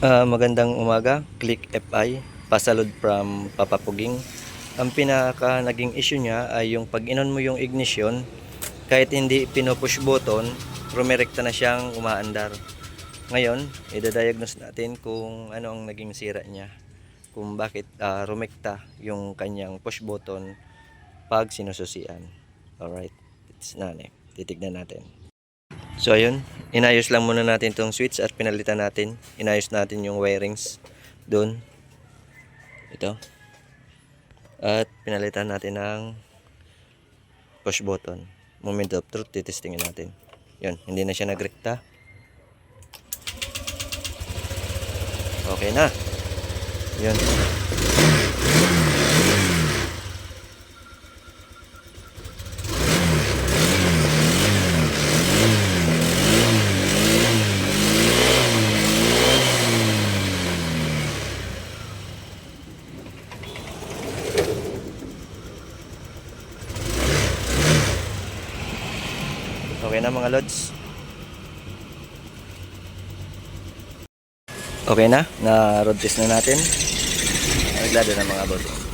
Ah, magandang umaga, Click FI, pasalod from Papapuging. Ang pinaka naging issue niya ay yung pag inon mo yung ignition, kahit hindi pinupush button, rumirekta na siyang umaandar. Ngayon, idadiagnose natin kung ano ang naging sira niya. Kung bakit ah, rumekta yung kanyang push button pag sinususian. Alright, it's na Titignan natin. So ayun, inayos lang muna natin tong switch at pinalitan natin. Inayos natin yung wirings doon. Ito. At pinalitan natin ng push button. Moment of truth, titestingin natin. Yun, hindi na siya nagrekta. Okay na. Yun. Okay na mga lods. Okay na, na road test na natin. Naglado na mga boss.